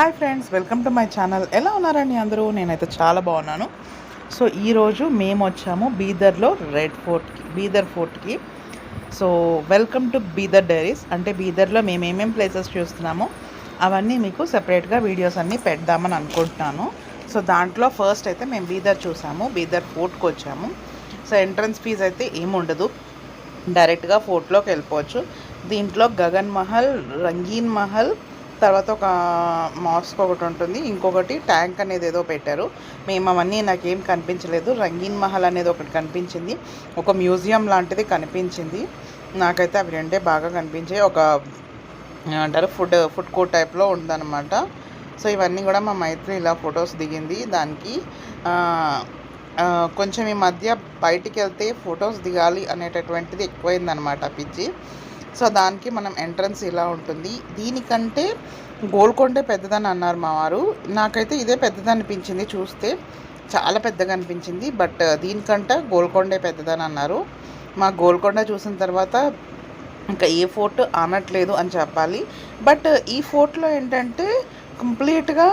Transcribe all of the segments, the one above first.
Hi friends welcome to my channel ఎలా ఉన్నారండి అందరూ? నేనైతే చాలా బాగున్నాను. సో ఈరోజు మేము వచ్చాము బీదర్లో రెడ్ ఫోర్ట్కి Bidar ఫోర్ట్కి so welcome to Bidar diaries. అంటే బీదర్లో మేము ఏమేమి ప్లేసెస్ చూస్తున్నామో అవన్నీ మీకు సెపరేట్గా వీడియోస్ అన్నీ పెడదామని అనుకుంటున్నాను. సో దాంట్లో ఫస్ట్ అయితే మేము బీదర్ చూసాము బీదర్ ఫోర్ట్కి వచ్చాము. సో ఎంట్రన్స్ ఫీజ్ అయితే ఏముండదు డైరెక్ట్గా ఫోర్ట్లోకి వెళ్ళిపోవచ్చు. దీంట్లో గగన్ మహల్ రంగీన్ మహల్ తర్వాత ఒక మాస్క్ ఒకటి ఉంటుంది. ఇంకొకటి ట్యాంక్ అనేది ఏదో పెట్టారు. మేము అవన్నీ నాకేం కనిపించలేదు. రంగీన్ మహల్ అనేది ఒకటి కనిపించింది. ఒక మ్యూజియం లాంటిది కనిపించింది. నాకైతే అవి రెండే బాగా కనిపించాయి. ఒక ఏమంటారు ఫుడ్ ఫుడ్ కోర్ట్ టైప్లో ఉందన్నమాట. సో ఇవన్నీ కూడా మా మైత్రి ఇలా ఫొటోస్ దిగింది. దానికి కొంచెం ఈ మధ్య బయటికి వెళ్తే ఫొటోస్ దిగాలి అనేటటువంటిది ఎక్కువైందనమాట పిచ్చి. సో దానికి మనం ఎంట్రన్స్ ఇలా ఉంటుంది. దీనికంటే గోల్కొండే పెద్దదని అన్నారు మా వారు. నాకైతే ఇదే పెద్దది అనిపించింది చూస్తే. చాలా పెద్దగా అనిపించింది. బట్ దీనికంటే గోల్కొండే పెద్దదని అన్నారు. మా గోల్కొండ చూసిన తర్వాత ఇంకా ఏ ఫోర్ట్ ఆనట్లేదు అని చెప్పాలి. బట్ ఈ ఫోర్ట్లో ఏంటంటే కంప్లీట్గా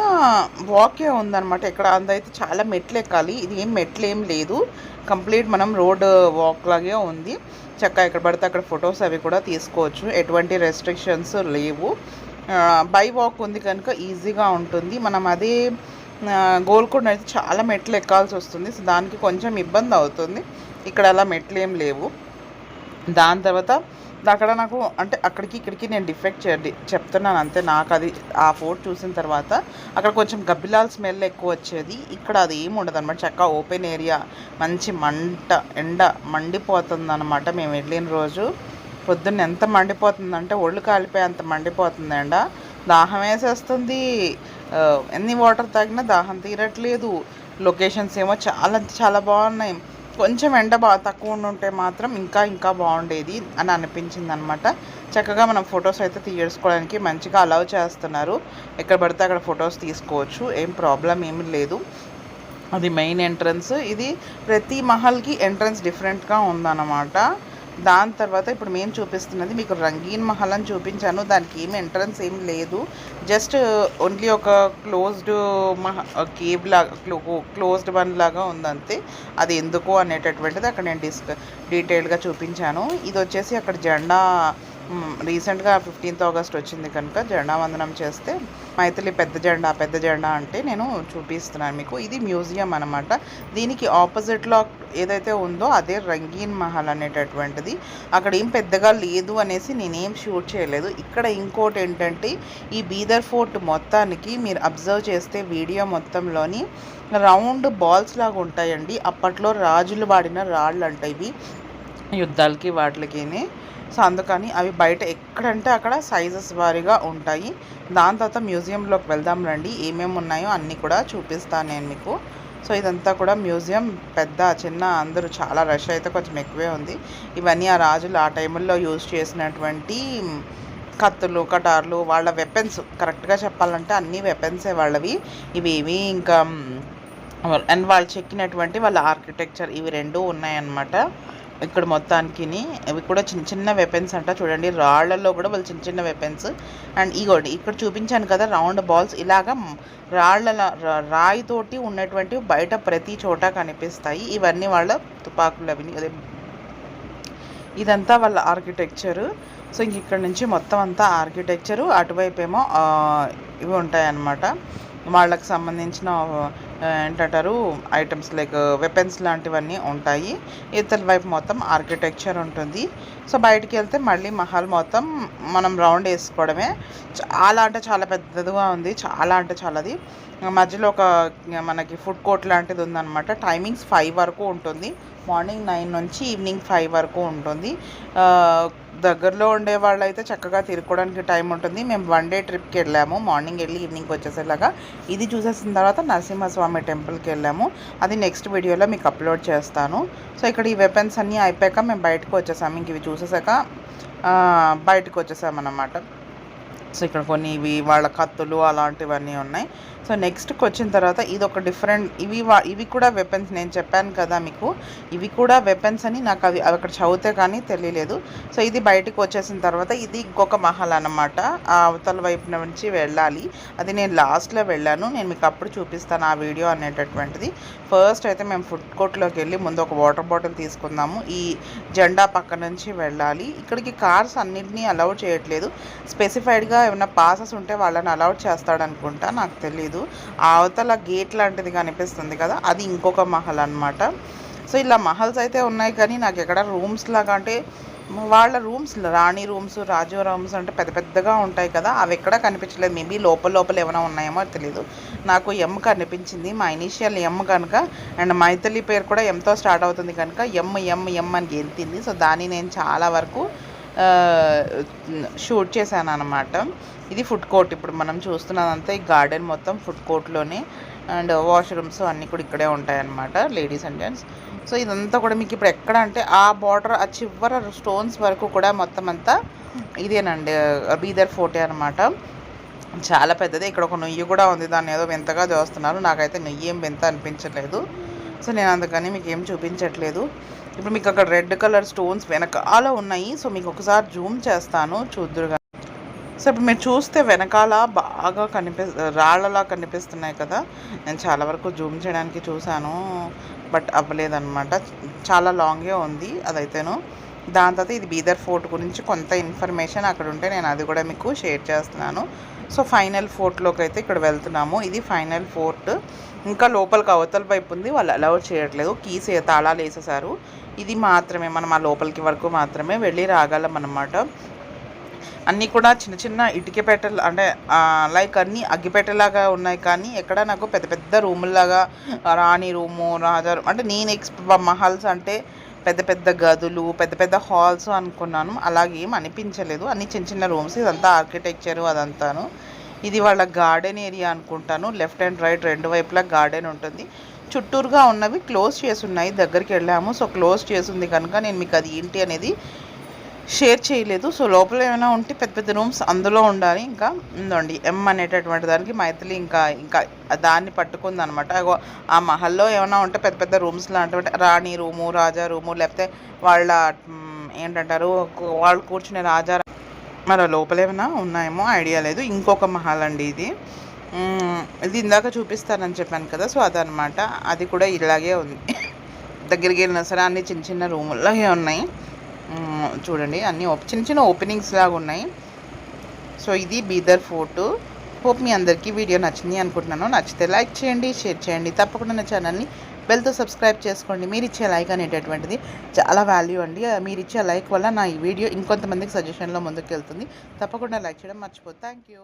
వాకే ఉందన్నమాట. ఇక్కడ అందైతే చాలా మెట్లు ఎక్కాలి ఇది ఏం మెట్లు ఏం లేదు. కంప్లీట్ మనం రోడ్ వాక్ లాగే ఉంది. చక్కగా ఎక్కడ పడితే అక్కడ ఫొటోస్ అవి కూడా తీసుకోవచ్చు. ఎటువంటి రెస్ట్రిక్షన్స్ లేవు. బై వాక్ ఉంది కనుక ఈజీగా ఉంటుంది. మనం అదే గోల్కొండ అయితే చాలా మెట్లు ఎక్కాల్సి వస్తుంది. సో దానికి కొంచెం ఇబ్బంది అవుతుంది. ఇక్కడ అలా మెట్లు ఏం లేవు. దాని తర్వాత అక్కడ నాకు అంటే అక్కడికి ఇక్కడికి నేను డిఫెక్ట్ చెప్తున్నాను అంతే. నాకు అది ఆ ఫోర్ట్ చూసిన తర్వాత అక్కడ కొంచెం గబ్బిలాల్ స్మెల్ ఎక్కువ వచ్చేది. ఇక్కడ అది ఏమి ఉండదు అనమాట చక్కగా ఓపెన్ ఏరియా మంచి మంట ఎండ మండిపోతుంది అనమాట మేము వెళ్ళిన రోజు పొద్దున్న ఎంత మండిపోతుందంటే ఒళ్ళు కాలిపోయి అంత మండిపోతుంది ఎండ దాహం వేసేస్తుంది. ఎన్ని వాటర్ తాగినా దాహం తీరట్లేదు. లొకేషన్స్ ఏమో చాలా చాలా బాగున్నాయి. కొంచెం ఎండ బాగా తక్కువ ఉంటే మాత్రం ఇంకా ఇంకా బాగుండేది అని అనిపించింది అనమాట చక్కగా మనం ఫొటోస్ అయితే తీసుకోవడానికి మంచిగా అలౌ చేస్తున్నారు. ఎక్కడ పడితే అక్కడ ఫొటోస్ తీసుకోవచ్చు. ఏం ప్రాబ్లం ఏమీ లేదు. అది మెయిన్ ఎంట్రన్స్. ఇది ప్రతి మహల్కి ఎంట్రన్స్ డిఫరెంట్గా ఉందన్నమాట దాని తర్వాత ఇప్పుడు మేము చూపిస్తున్నది మీకు రంగీన్ మహల్ అని చూపించాను. దానికి ఏమి ఎంట్రన్స్ ఏం లేదు. జస్ట్ ఓన్లీ ఒక క్లోజ్డ్ మహ కేవ్ లాగా క్లోజ్డ్ వన్ లాగా ఉందంతే. అది ఎందుకు అనేటటువంటిది అక్కడ నేను డిస్క డీటెయిల్గా చూపించాను. ఇది వచ్చేసి అక్కడ జెండా రీసెంట్గా ఫిఫ్టీన్త్ ఆగస్ట్ వచ్చింది కనుక జెండా వందనం చేస్తే మైథిలి పెద్ద జెండా పెద్ద జెండా అంటే నేను చూపిస్తున్నాను మీకు. ఇది మ్యూజియం అనమాట దీనికి ఆపోజిట్లో ఏదైతే ఉందో అదే రంగీన్ మహల్ అనేటటువంటిది. అక్కడ ఏం పెద్దగా లేదు అనేసి నేనేం షూట్ చేయలేదు. ఇక్కడ ఇంకోటి ఏంటంటే ఈ బీదర్ ఫోర్ట్ మొత్తానికి మీరు అబ్జర్వ్ చేస్తే వీడియో మొత్తంలోని రౌండ్ బాల్స్ లాగా ఉంటాయండి. అప్పట్లో రాజులు వాడిన రాళ్ళు అంట ఇవి. యుద్ధాలకి వాటికి సో అందుకని అవి బయట ఎక్కడంటే అక్కడ సైజెస్ వారీగా ఉంటాయి. దాని తర్వాత మ్యూజియంలోకి వెళ్దాం రండి. ఏమేమి ఉన్నాయో అన్నీ కూడా చూపిస్తాను నేను మీకు. సో ఇదంతా కూడా మ్యూజియం పెద్ద చిన్న అందరూ చాలా రష్ అయితే కొంచెం ఎక్కువే ఉంది. ఇవన్నీ ఆ రాజులు ఆ టైంలో యూజ్ చేసినటువంటి కత్తులు కటార్లు వాళ్ళ వెపన్స్ కరెక్ట్గా చెప్పాలంటే అన్ని వెపన్సే వాళ్ళవి. ఇవి ఇంకా అండ్ వాళ్ళు చెక్కినటువంటి వాళ్ళ ఆర్కిటెక్చర్ ఇవి రెండు ఉన్నాయన్నమాట. ఇక్కడ మొత్తానికి ఇవి కూడా చిన్న చిన్న వెపన్స్ అంట. చూడండి రాళ్ళలో కూడా వాళ్ళు చిన్న చిన్న వెపన్స్ అండ్ ఇగోండి ఇక్కడ చూపించాను కదా రౌండ్ బాల్స్ ఇలాగా రాళ్ళ రాయితోటి ఉన్నటువంటి బయట ప్రతి చోట కనిపిస్తాయి. ఇవన్నీ వాళ్ళ తుపాకులు అవి. అదే ఇదంతా వాళ్ళ ఆర్కిటెక్చరు సో ఇంక ఇక్కడ నుంచి మొత్తం అంతా ఆర్కిటెక్చరు అటువైపు ఏమో ఇవి ఉంటాయన్నమాట. వాళ్ళకి సంబంధించిన ఏంటంటారు ఐటమ్స్ లైక్ వెపన్స్ లాంటివన్నీ ఉంటాయి. ఇతల వైపు మొత్తం ఆర్కిటెక్చర్ ఉంటుంది. సో బయటికి వెళ్తే మళ్ళీ మహల్ మొత్తం మనం రౌండ్ వేసుకోవడమే. చాలా అంటే చాలా పెద్దదిగా ఉంది. చాలా అంటే చాలాది. మధ్యలో ఒక మనకి ఫుడ్ కోర్ట్ లాంటిది ఉందన్నమాట. టైమింగ్స్ ఫైవ్ వరకు ఉంటుంది. మార్నింగ్ నైన్ నుంచి ఈవినింగ్ ఫైవ్ వరకు ఉంటుంది. దగ్గరలో ఉండే వాళ్ళు అయితే చక్కగా తిరుక్కోవడానికి టైం ఉంటుంది. మేము వన్ డే ట్రిప్కి వెళ్ళాము. మార్నింగ్ వెళ్ళి ఈవినింగ్ వచ్చేసేలాగా ఇది చూసేసిన తర్వాత నరసింహస్వామి టెంపుల్కి వెళ్ళాము. అది నెక్స్ట్ వీడియోలో మీకు అప్లోడ్ చేస్తాను. సో ఇక్కడ ఈ వెపన్స్ అన్నీ అయిపోయాక మేము బయటకు వచ్చేసాము. ఇంక ఇవి చూసేసాక బయటకు వచ్చేసామన్నమాట. సో ఇక్కడ కొన్ని ఇవి వాళ్ళ కత్తులు అలాంటివన్నీ ఉన్నాయి. సో నెక్స్ట్కి వచ్చిన తర్వాత ఇది ఒక డిఫరెంట్ ఇవి వా- ఇవి కూడా వెపన్స్ నేను చెప్పాను కదా మీకు. ఇవి కూడా వెపన్స్ అని నాకు అవి అక్కడ చదివితే కానీ తెలియలేదు. సో ఇది బయటికి వచ్చేసిన తర్వాత ఇది ఇంకొక మహల్ అన్నమాట. ఆ అవతల వైపు నుంచి వెళ్ళాలి. అది నేను లాస్ట్లో వెళ్ళాను. నేను మీకు అప్పుడు చూపిస్తాను ఆ వీడియో అనేటటువంటిది. ఫస్ట్ అయితే మేము ఫుడ్ కోర్ట్లోకి వెళ్ళి ముందు ఒక వాటర్ బాటిల్ తీసుకుందాము. ఈ జెండా పక్క నుంచి వెళ్ళాలి. ఇక్కడికి కార్స్ అన్నింటినీ అలౌ చేయట్లేదు. స్పెసిఫైడ్గా ఏమైనా పాసెస్ ఉంటే వాళ్ళని అలౌట్ చేస్తాడనుకుంటా నాకు తెలియదు అవతల గేట్ లాంటిది కనిపిస్తుంది కదా అది ఇంకొక మహల్ అన్నమాట. సో ఇలా మహల్స్ అయితే ఉన్నాయి కానీ నాకు ఎక్కడ రూమ్స్ లాగా అంటే వాళ్ళ రూమ్స్ రాణి రూమ్స్ రాజు రూమ్స్ అంటే పెద్ద పెద్దగా ఉంటాయి కదా అవి ఎక్కడ కనిపించలేదు. మేబీ లోపల లోపల ఏమైనా ఉన్నాయేమో తెలియదు నాకు ఎమ్ కనిపించింది మా ఇనీషియల్ ఎమ్ కనుక అండ్ మైథిలి పేరు కూడా ఎంతో స్టార్ట్ అవుతుంది కనుక ఎమ్ ఎమ్ ఎమ్ అని గెలిచింది సో దాన్ని నేను చాలా వరకు షూట్ చేశాను అనమాట ఇది ఫుడ్ కోర్ట్. ఇప్పుడు మనం చూస్తున్నదంతా ఈ గార్డెన్ మొత్తం ఫుడ్ కోర్ట్లోనే అండ్ వాష్రూమ్స్ అన్నీ కూడా ఇక్కడే ఉంటాయన్నమాట లేడీస్ అండ్ జెంట్స్. సో ఇదంతా కూడా మీకు ఇప్పుడు ఎక్కడ అంటే ఆ బార్డర్ ఆ చివర స్టోన్స్ వరకు కూడా మొత్తం అంతా ఇదేనండి బీదర్ ఫోర్టే అనమాట చాలా పెద్దది. ఇక్కడ ఒక నెయ్యి కూడా ఉంది. దాన్ని ఏదో వింతగా చూస్తున్నారు. నాకైతే నెయ్యి ఏం వింత అనిపించలేదు సో నేను అందుకని మీకు ఏం చూపించట్లేదు. ఇప్పుడు మీకు అక్కడ రెడ్ కలర్ స్టోన్స్ వెనకాల ఉన్నాయి. సో మీకు ఒకసారి జూమ్ చేస్తాను చూద్దురుగా. సో ఇప్పుడు మీరు చూస్తే వెనకాల బాగా కనిపి రాళ్ళలా కనిపిస్తున్నాయి కదా. నేను చాలా వరకు జూమ్ చేయడానికి చూశాను బట్ అవ్వలేదన్నమాట. చాలా లాంగే ఉంది అదైతేను. దాని తర్వాత ఇది బీదర్ ఫోర్ట్ గురించి కొంత ఇన్ఫర్మేషన్ అక్కడ ఉంటే నేను అది కూడా మీకు షేర్ చేస్తున్నాను. సో ఫైనల్ ఫోర్ట్లోకి అయితే ఇక్కడ వెళ్తున్నాము. ఇది ఫైనల్ ఫోర్ట్. ఇంకా లోపలికి అవతల వైపు ఉంది. వాళ్ళు అలౌ చేయట్లేదు. కీస్ తాళాలు వేసేసారు. ఇది మాత్రమే. మనం ఆ లోపలికి వరకు మాత్రమే వెళ్ళి రాగలం అన్నమాట. అన్నీ కూడా చిన్న చిన్న ఇటుక పెట్టలు అంటే లైక్ అన్నీ అగ్గిపెట్టెలాగా ఉన్నాయి. కానీ ఎక్కడ నాకు పెద్ద పెద్ద రూముల్లాగా రాణి రూము రాజా అంటే నేను ఎక్స్ మహల్స్ అంటే పెద్ద పెద్ద గదులు పెద్ద పెద్ద హాల్స్ అనుకున్నాను. అలాగే ఏం అనిపించలేదు. అన్ని చిన్న చిన్న రూమ్స్ ఇదంతా ఆర్కిటెక్చరు అదంతాను. ఇది వాళ్ళ గార్డెన్ ఏరియా అనుకుంటాను. లెఫ్ట్ అండ్ రైట్ రెండు వైపులా గార్డెన్ ఉంటుంది. చుట్టూరుగా ఉన్నవి క్లోజ్ చేసి ఉన్నాయి. దగ్గరికి వెళ్ళాము. సో క్లోజ్ చేసి ఉంది కనుక నేను మీకు అది ఏంటి అనేది షేర్ చేయలేదు. సో లోపల ఏమైనా ఉంటే పెద్ద పెద్ద రూమ్స్ అందులో ఉండాలి. ఇంకా ఉందండి. ఎం అనేటటువంటి దానికి మైథిలి ఇంకా ఇంకా దాన్ని పట్టుకుంది అనమాట ఆ మహల్లో ఏమైనా ఉంటే పెద్ద పెద్ద రూమ్స్ లాంటివి రాణి రూము రాజా రూము లేకపోతే వాళ్ళ ఏంటంటారు వాళ్ళు కూర్చునే రాజా మరి లోపల ఏమైనా ఉన్నాయేమో ఐడియా లేదు. ఇంకొక మహల్ అండి ఇది. ఇది ఇందాక చూపిస్తానని చెప్పాను కదా సో అదనమాట. అది కూడా ఇలాగే ఉంది. దగ్గరికి వెళ్ళినా సరే అన్ని చిన్న చిన్న రూముల్లాగే ఉన్నాయి. చూడండి అన్ని చిన్న చిన్న ఓపెనింగ్స్ లాగా ఉన్నాయి. సో ఇది బీదర్ ఫోర్టు హోప్ మీ అందరికీ వీడియో నచ్చింది అనుకుంటున్నాను. నచ్చితే లైక్ చేయండి షేర్ చేయండి. తప్పకుండా నా ఛానల్ని బెల్తో సబ్స్క్రైబ్ చేసుకోండి. మీరు ఇచ్చే లైక్ అనేటటువంటిది చాలా వాల్యూ అండి. మీరు ఇచ్చే లైక్ వల్ల నా ఈ వీడియో ఇంకొంతమందికి సజెషన్లో ముందుకు వెళ్తుంది తప్పకుండా లైక్ చేయడం మర్చిపోదు థ్యాంక్ యూ.